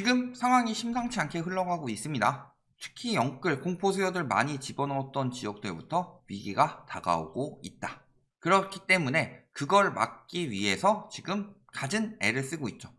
지금 상황이 심상치 않게 흘러가고 있습니다. 특히 영끌, 공포 수요들 많이 집어넣었던 지역들부터 위기가 다가오고 있다. 그렇기 때문에 그걸 막기 위해서 지금 갖은 애를 쓰고 있죠.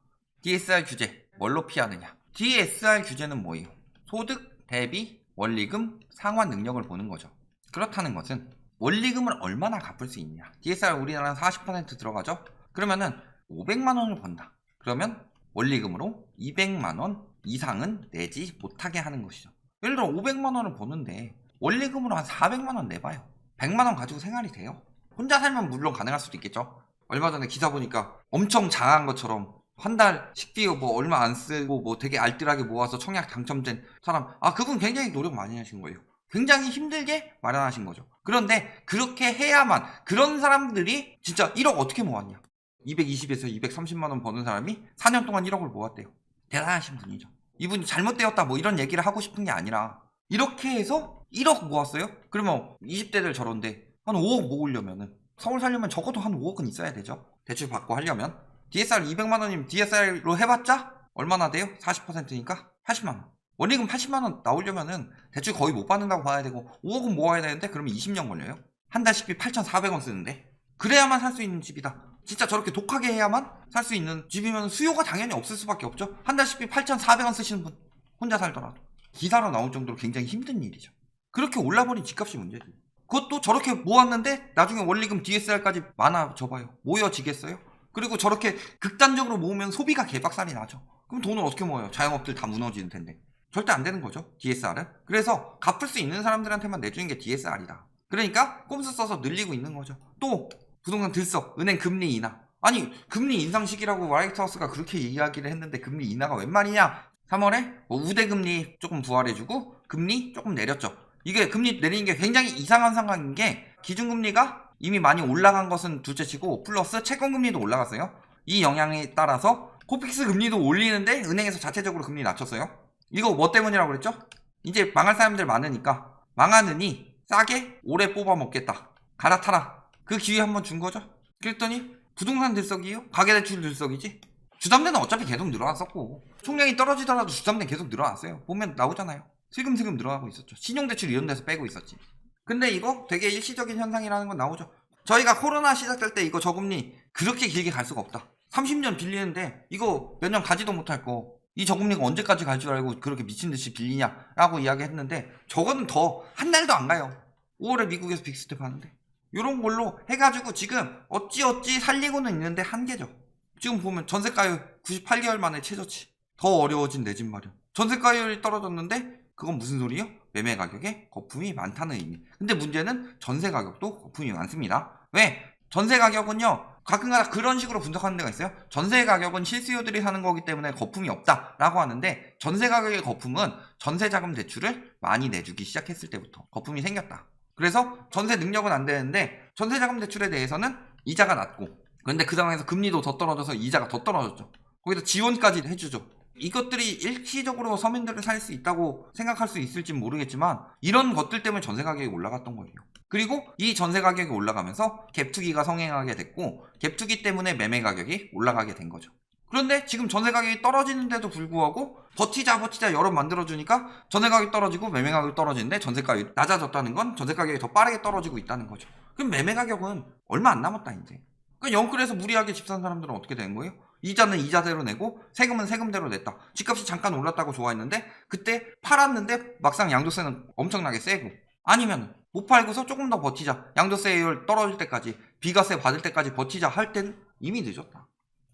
DSR 규제, 뭘로 피하느냐? DSR 규제는 뭐예요? 소득, 대비, 원리금, 상환 능력을 보는 거죠. 그렇다는 것은 원리금을 얼마나 갚을 수 있냐? DSR 우리나라는 40% 들어가죠? 그러면은 500만 원을 번다. 그러면 원리금으로 200만 원 이상은 내지 못하게 하는 것이죠. 예를 들어 500만 원을 버는데 원리금으로 한 400만 원 내봐요. 100만 원 가지고 생활이 돼요. 혼자 살면 물론 가능할 수도 있겠죠. 얼마 전에 기사 보니까 엄청 장한 것처럼 한 달 식비 뭐 얼마 안 쓰고 뭐 되게 알뜰하게 모아서 청약 당첨된 사람 아 그분 굉장히 노력 많이 하신 거예요. 굉장히 힘들게 마련하신 거죠. 그런데 그렇게 해야만 그런 사람들이 진짜 1억 어떻게 모았냐? 220에서 230만 원 버는 사람이 4년 동안 1억을 모았대요. 대단하신 분이죠. 이분이 잘못되었다 뭐 이런 얘기를 하고 싶은 게 아니라 이렇게 해서 1억 모았어요? 그러면 20대들 저런데 한 5억 모으려면은 서울 살려면 적어도 한 5억은 있어야 되죠. 대출 받고 하려면 DSR 200만 원이면 DSR로 해봤자 얼마나 돼요? 40%니까 80만 원. 원리금 80만 원 나오려면은 대출 거의 못 받는다고 봐야 되고 5억은 모아야 되는데 그러면 20년 걸려요. 한 달 식비 8,400원 쓰는데 그래야만 살 수 있는 집이다. 진짜 저렇게 독하게 해야만 살 수 있는 집이면 수요가 당연히 없을 수밖에 없죠. 한 달 식비 8,400원 쓰시는 분 혼자 살더라도 기사로 나올 정도로 굉장히 힘든 일이죠. 그렇게 올라버린 집값이 문제죠. 그것도 저렇게 모았는데 나중에 원리금 DSR까지 많아져봐요. 모여지겠어요? 그리고 저렇게 극단적으로 모으면 소비가 개박살이 나죠. 그럼 돈을 어떻게 모아요? 자영업들 다 무너지는 텐데. 절대 안 되는 거죠. DSR은. 그래서 갚을 수 있는 사람들한테만 내주는 게 DSR이다. 그러니까 꼼수 써서 늘리고 있는 거죠. 또 부동산 들썩, 은행 금리 인하. 아니 금리 인상 시기라고 와이트하우스가 그렇게 이야기를 했는데 금리 인하가 웬 말이냐? 3월에 뭐 우대금리 조금 부활해주고 금리 조금 내렸죠. 이게 금리 내리는 게 굉장히 이상한 상황인 게 기준금리가 이미 많이 올라간 것은 둘째 치고 플러스 채권금리도 올라갔어요. 이 영향에 따라서 코픽스 금리도 올리는데 은행에서 자체적으로 금리 낮췄어요. 이거 뭐 때문이라고 그랬죠? 이제 망할 사람들 많으니까 망하느니 싸게 오래 뽑아 먹겠다. 갈아타라. 그 기회 한번 준 거죠. 그랬더니 부동산 들썩이요? 가계대출 들썩이지? 주담대는 어차피 계속 늘어났었고 총량이 떨어지더라도 주담대는 계속 늘어났어요. 보면 나오잖아요. 슬금슬금 늘어나고 있었죠. 신용대출 이런 데서 빼고 있었지. 근데 이거 되게 일시적인 현상이라는 건 나오죠. 저희가 코로나 시작될 때 이거 저금리 그렇게 길게 갈 수가 없다. 30년 빌리는데 이거 몇 년 가지도 못할 거. 이 저금리가 언제까지 갈 줄 알고 그렇게 미친 듯이 빌리냐라고 이야기했는데 저거는 더한 달도 안 가요. 5월에 미국에서 빅스텝 하는데 이런 걸로 해가지고 지금 어찌어찌 살리고는 있는데 한계죠. 지금 보면 전세가율 98개월 만에 최저치. 더 어려워진 내 집 마련. 전세가율이 떨어졌는데 그건 무슨 소리요? 매매 가격에 거품이 많다는 의미. 근데 문제는 전세 가격도 거품이 많습니다. 왜? 전세 가격은요. 가끔가다 그런 식으로 분석하는 데가 있어요. 전세 가격은 실수요들이 사는 거기 때문에 거품이 없다라고 하는데 전세 가격의 거품은 전세 자금 대출을 많이 내주기 시작했을 때부터 거품이 생겼다. 그래서 전세 능력은 안 되는데 전세 자금 대출에 대해서는 이자가 낮고 그런데 그 상황에서 금리도 더 떨어져서 이자가 더 떨어졌죠. 거기다 지원까지 해주죠. 이것들이 일시적으로 서민들을 살 수 있다고 생각할 수 있을지 모르겠지만 이런 것들 때문에 전세 가격이 올라갔던 거예요. 그리고 이 전세 가격이 올라가면서 갭투기가 성행하게 됐고 갭투기 때문에 매매 가격이 올라가게 된 거죠. 그런데 지금 전세 가격이 떨어지는데도 불구하고 버티자 버티자 여러 만들어주니까 전세 가격이 떨어지고 매매 가격이 떨어지는데 전세 가격이 낮아졌다는 건 전세 가격이 더 빠르게 떨어지고 있다는 거죠. 그럼 매매 가격은 얼마 안 남았다 이제. 그 영끌에서 무리하게 집 산 사람들은 어떻게 되는 거예요? 이자는 이자대로 내고 세금은 세금대로 냈다. 집값이 잠깐 올랐다고 좋아했는데 그때 팔았는데 막상 양도세는 엄청나게 세고 아니면 못 팔고서 조금 더 버티자. 양도세율 떨어질 때까지 비과세 받을 때까지 버티자 할 땐 이미 늦었다.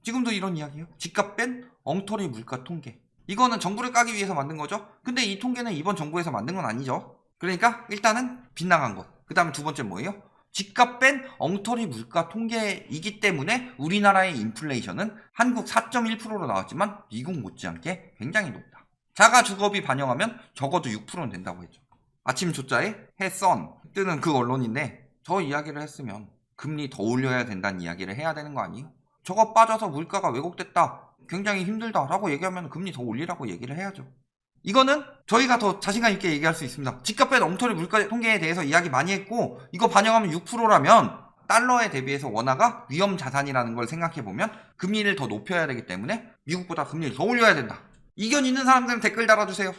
지금도 이런 이야기예요. 집값 뺀 엉터리 물가 통계. 이거는 정부를 까기 위해서 만든 거죠. 근데 이 통계는 이번 정부에서 만든 건 아니죠. 그러니까 일단은 빗나간 것. 그 다음에 두 번째 뭐예요? 집값 뺀 엉터리 물가 통계이기 때문에 우리나라의 인플레이션은 한국 4.1%로 나왔지만 미국 못지않게 굉장히 높다. 자가 주거비 반영하면 적어도 6%는 된다고 했죠. 아침 조자에 해선 뜨는 그 언론인데 저 이야기를 했으면 금리 더 올려야 된다는 이야기를 해야 되는 거 아니에요? 저거 빠져서 물가가 왜곡됐다. 굉장히 힘들다라고 얘기하면 금리 더 올리라고 얘기를 해야죠. 이거는 저희가 더 자신감 있게 얘기할 수 있습니다. 집값 뺀 엉터리 물가 통계에 대해서 이야기 많이 했고 이거 반영하면 6%라면 달러에 대비해서 원화가 위험 자산이라는 걸 생각해 보면 금리를 더 높여야 되기 때문에 미국보다 금리를 더 올려야 된다. 이견 있는 사람들은 댓글 달아주세요.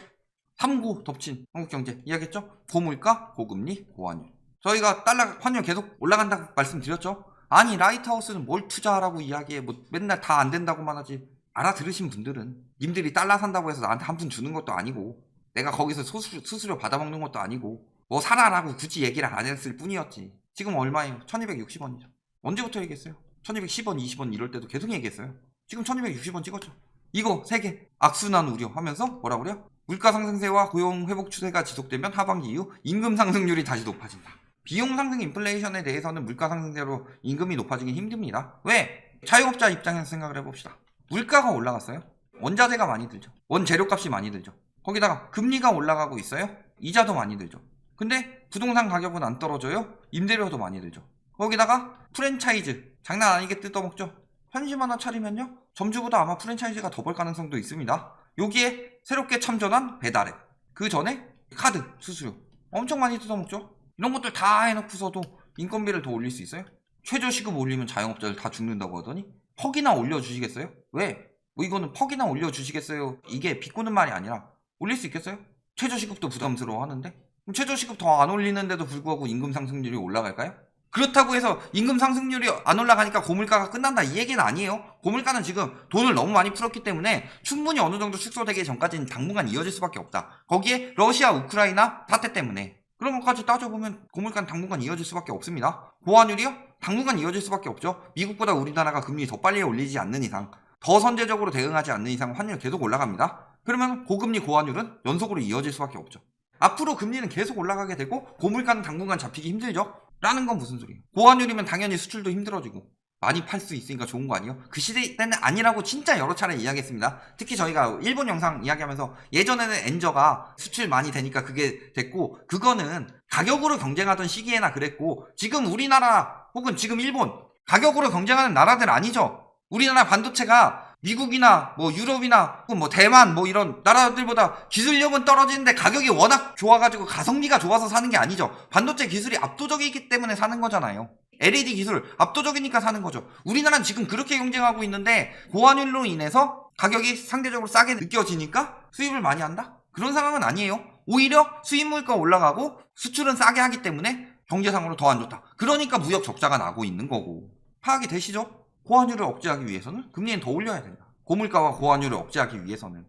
3고 덮친 한국경제 이야기했죠? 고물가, 고금리, 고환율. 저희가 달러 환율 계속 올라간다고 말씀드렸죠? 아니 라이트하우스는 뭘 투자하라고 이야기해 뭐 맨날 다 안 된다고만 하지 알아들으신 분들은 님들이 달러 산다고 해서 나한테 한 푼 주는 것도 아니고 내가 거기서 수수료, 수수료 받아먹는 것도 아니고 뭐 사라라고 굳이 얘기를 안 했을 뿐이었지 지금 얼마예요? 1260원이죠 언제부터 얘기했어요? 1210원, 20원 이럴 때도 계속 얘기했어요 지금 1260원 찍었죠 이거 3개 악순환 우려 하면서 뭐라 그래요? 물가 상승세와 고용 회복 추세가 지속되면 하반기 이후 임금 상승률이 다시 높아진다. 비용 상승 인플레이션에 대해서는 물가 상승세로 임금이 높아지기 힘듭니다. 왜? 자영업자 입장에서 생각을 해봅시다. 물가가 올라갔어요. 원자재가 많이 들죠. 원재료값이 많이 들죠. 거기다가 금리가 올라가고 있어요. 이자도 많이 들죠. 근데 부동산 가격은 안 떨어져요. 임대료도 많이 들죠. 거기다가 프랜차이즈 장난 아니게 뜯어먹죠. 편의점 하나 차리면요. 점주보다 아마 프랜차이즈가 더 벌 가능성도 있습니다. 여기에 새롭게 참전한 배달앱. 그 전에 카드, 수수료. 엄청 많이 뜯어먹죠? 이런 것들 다 해놓고서도 인건비를 더 올릴 수 있어요? 최저시급 올리면 자영업자들 다 죽는다고 하더니 퍽이나 올려주시겠어요? 왜? 뭐 이거는 퍽이나 올려주시겠어요? 이게 비꼬는 말이 아니라 올릴 수 있겠어요? 최저시급도 부담스러워 하는데? 그럼 최저시급 더 안 올리는데도 불구하고 임금 상승률이 올라갈까요? 그렇다고 해서 임금 상승률이 안 올라가니까 고물가가 끝난다 이 얘기는 아니에요. 고물가는 지금 돈을 너무 많이 풀었기 때문에 충분히 어느 정도 축소되기 전까지는 당분간 이어질 수밖에 없다. 거기에 러시아 우크라이나 사태 때문에 그런 것까지 따져보면 고물가는 당분간 이어질 수밖에 없습니다. 보완율이요? 당분간 이어질 수밖에 없죠. 미국보다 우리나라가 금리 더 빨리 올리지 않는 이상 더 선제적으로 대응하지 않는 이상 환율 계속 올라갑니다. 그러면 고금리 고환율은 연속으로 이어질 수밖에 없죠. 앞으로 금리는 계속 올라가게 되고 고물가는 당분간 잡히기 힘들죠. 라는 건 무슨 소리예요? 고환율이면 당연히 수출도 힘들어지고 많이 팔 수 있으니까 좋은 거 아니에요? 그 시대 때는 아니라고 진짜 여러 차례 이야기했습니다. 특히 저희가 일본 영상 이야기하면서 예전에는 엔저가 수출 많이 되니까 그게 됐고 그거는 가격으로 경쟁하던 시기에나 그랬고 지금 우리나라 혹은 지금 일본 가격으로 경쟁하는 나라들 아니죠? 우리나라 반도체가 미국이나 뭐 유럽이나 뭐 대만 뭐 이런 나라들보다 기술력은 떨어지는데 가격이 워낙 좋아가지고 가성비가 좋아서 사는 게 아니죠. 반도체 기술이 압도적이기 때문에 사는 거잖아요. LED 기술 압도적이니까 사는 거죠. 우리나라는 지금 그렇게 경쟁하고 있는데 고환율로 인해서 가격이 상대적으로 싸게 느껴지니까 수입을 많이 한다? 그런 상황은 아니에요. 오히려 수입 물가 올라가고 수출은 싸게 하기 때문에 경제상으로 더 안 좋다. 그러니까 무역 적자가 나고 있는 거고. 파악이 되시죠? 고환율을 억제하기 위해서는 금리는 더 올려야 된다. 고물가와 고환율을 억제하기 위해서는.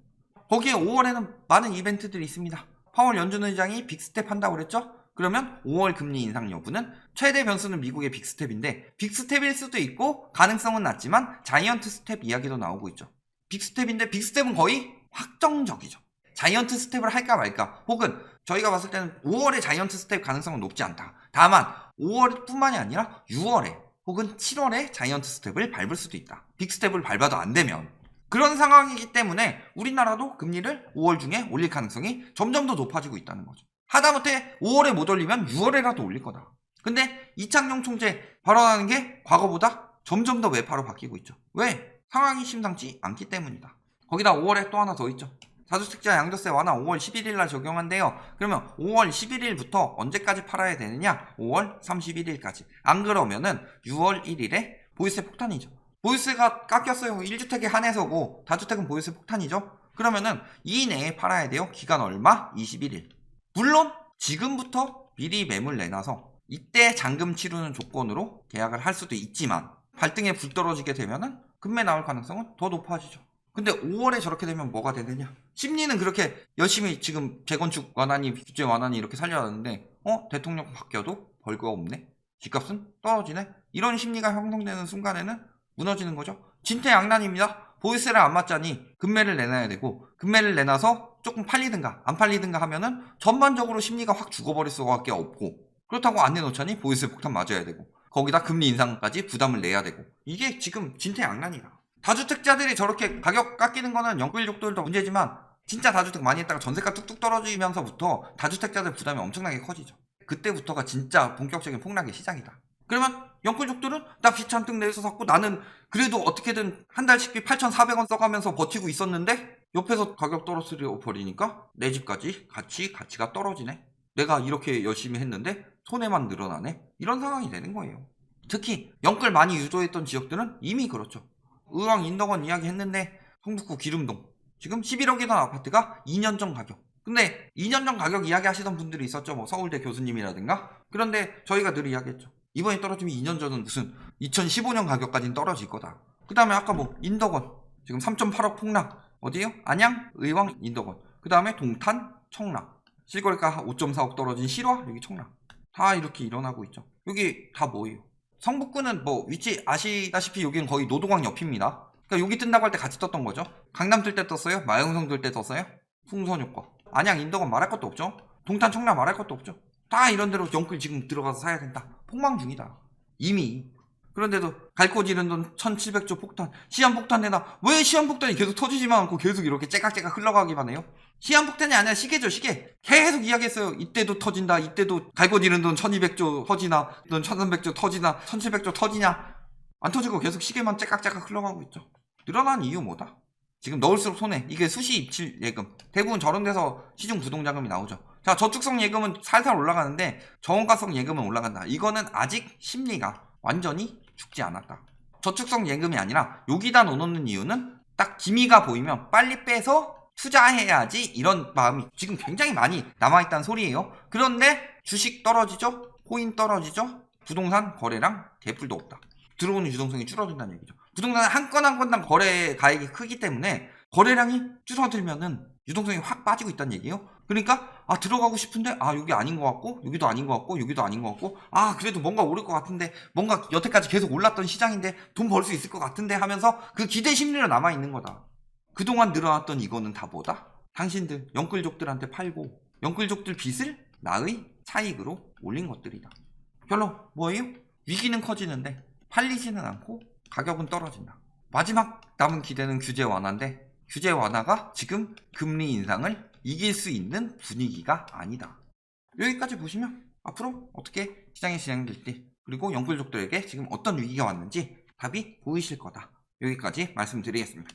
거기에 5월에는 많은 이벤트들이 있습니다. 파월 연준 의장이 빅스텝 한다고 그랬죠? 그러면 5월 금리 인상 여부는 최대 변수는 미국의 빅스텝인데 빅스텝일 수도 있고 가능성은 낮지만 자이언트 스텝 이야기도 나오고 있죠. 빅스텝인데 빅스텝은 거의 확정적이죠. 자이언트 스텝을 할까 말까 혹은 저희가 봤을 때는 5월에 자이언트 스텝 가능성은 높지 않다. 다만 5월뿐만이 아니라 6월에 혹은 7월에 자이언트 스텝을 밟을 수도 있다. 빅스텝을 밟아도 안 되면 그런 상황이기 때문에 우리나라도 금리를 5월 중에 올릴 가능성이 점점 더 높아지고 있다는 거죠. 하다못해 5월에 못 올리면 6월에라도 올릴 거다. 근데 이창용 총재 발언하는 게 과거보다 점점 더 외파로 바뀌고 있죠. 왜? 상황이 심상치 않기 때문이다. 거기다 5월에 또 하나 더 있죠. 다주택자 양도세 완화 5월 11일 날 적용한대요. 그러면 5월 11일부터 언제까지 팔아야 되느냐? 5월 31일까지. 안 그러면은 6월 1일에 보유세 폭탄이죠. 보유세가 깎였어요. 1주택에 한해서고 다주택은 보유세 폭탄이죠. 그러면은 이 내에 팔아야 돼요. 기간 얼마? 21일. 물론 지금부터 미리 매물 내놔서 이때 잔금 치르는 조건으로 계약을 할 수도 있지만 발등에 불 떨어지게 되면은 금매 나올 가능성은 더 높아지죠. 근데 5월에 저렇게 되면 뭐가 되느냐? 심리는 그렇게 열심히 지금 재건축 완화니 규제 완화니 이렇게 살려놨는데 어 대통령 바뀌어도 벌거 없네. 집값은 떨어지네. 이런 심리가 형성되는 순간에는 무너지는 거죠. 진퇴양난입니다. 보유세를 안 맞자니 금매를 내놔야 되고 금매를 내놔서 조금 팔리든가 안 팔리든가 하면은 전반적으로 심리가 확 죽어버릴 수밖에 없고 그렇다고 안 내놓자니 보유세 폭탄 맞아야 되고 거기다 금리 인상까지 부담을 내야 되고 이게 지금 진퇴양난이다. 다주택자들이 저렇게 가격 깎이는 거는 영끌족들도 문제지만 진짜 다주택 많이 했다가 전세가 뚝뚝 떨어지면서부터 다주택자들 부담이 엄청나게 커지죠. 그때부터가 진짜 본격적인 폭락의 시작이다. 그러면 영끌족들은 나 빚 잔뜩 내서 샀고 나는 그래도 어떻게든 한 달씩비 8,400원 써가면서 버티고 있었는데 옆에서 가격 떨어뜨려 버리니까 내 집까지 같이 가치가 떨어지네. 내가 이렇게 열심히 했는데 손해만 늘어나네. 이런 상황이 되는 거예요. 특히 영끌 많이 유도했던 지역들은 이미 그렇죠. 의왕 인덕원 이야기 했는데 성북구 기름동 지금 11억이던 아파트가 2년 전 가격. 근데 2년 전 가격 이야기 하시던 분들이 있었죠. 뭐 서울대 교수님이라든가. 그런데 저희가 늘 이야기했죠. 이번에 떨어지면 2년 전은 무슨 2015년 가격까지는 떨어질 거다. 그 다음에 아까 뭐 인덕원 지금 3.8억 폭락 어디요? 안양, 의왕, 인덕원. 그 다음에 동탄, 청락. 실거래가 5.4억 떨어진 실화 여기 청락. 다 이렇게 일어나고 있죠. 여기 다 뭐예요? 성북구는 뭐 위치 아시다시피 여기는 거의 노동강 옆입니다. 그러니까 여기 뜬다고 할 때 같이 떴던 거죠. 강남 뜰 때 떴어요? 마영성 뜰 때 떴어요? 풍선 효과. 안양 인덕원 말할 것도 없죠. 동탄 청라 말할 것도 없죠. 다 이런 데로 영끌 지금 들어가서 사야 된다. 폭망 중이다. 이미. 그런데도 갈곳 잃은 돈 1700조 폭탄. 시한폭탄 내나 왜 시한폭탄이 계속 터지지만 않고 계속 이렇게 째깍째깍 흘러가기만 해요? 시한폭탄이 아니라 시계죠 시계. 계속 이야기했어요. 이때도 터진다. 이때도 갈곳 잃은 돈 1200조 터지나 돈 1300조 터지나 1700조 터지냐. 안 터지고 계속 시계만 째깍째깍 흘러가고 있죠. 늘어난 이유 뭐다? 지금 넣을수록 손해. 이게 수시 입출 예금. 대부분 저런 데서 시중 부동자금이 나오죠. 자, 저축성 예금은 살살 올라가는데 저원가성 예금은 올라간다. 이거는 아직 심리가 완전히 죽지 않았다. 저축성 예금이 아니라 여기다 넣어놓는 이유는 딱 기미가 보이면 빨리 빼서 투자해야지 이런 마음이 지금 굉장히 많이 남아있다는 소리예요. 그런데 주식 떨어지죠? 코인 떨어지죠? 부동산 거래량 대풀도 없다. 들어오는 유동성이 줄어든다는 얘기죠. 부동산 한 건 한 건당 거래 가액이 크기 때문에 거래량이 줄어들면은 유동성이 확 빠지고 있다는 얘기예요. 그러니까 아 들어가고 싶은데 아 여기 아닌 것 같고 여기도 아닌 것 같고 여기도 아닌 것 같고 아 그래도 뭔가 오를 것 같은데 뭔가 여태까지 계속 올랐던 시장인데 돈 벌 수 있을 것 같은데 하면서 그 기대 심리로 남아 있는 거다. 그동안 늘어났던 이거는 다 뭐다? 당신들 영끌족들한테 팔고 영끌족들 빚을 나의 차익으로 올린 것들이다. 별로 뭐예요? 위기는 커지는데 팔리지는 않고 가격은 떨어진다. 마지막 남은 기대는 규제 완화인데 규제 완화가 지금 금리 인상을 이길 수 있는 분위기가 아니다. 여기까지 보시면 앞으로 어떻게 시장이 진행될지 그리고 영끌족들에게 지금 어떤 위기가 왔는지 답이 보이실 거다. 여기까지 말씀드리겠습니다.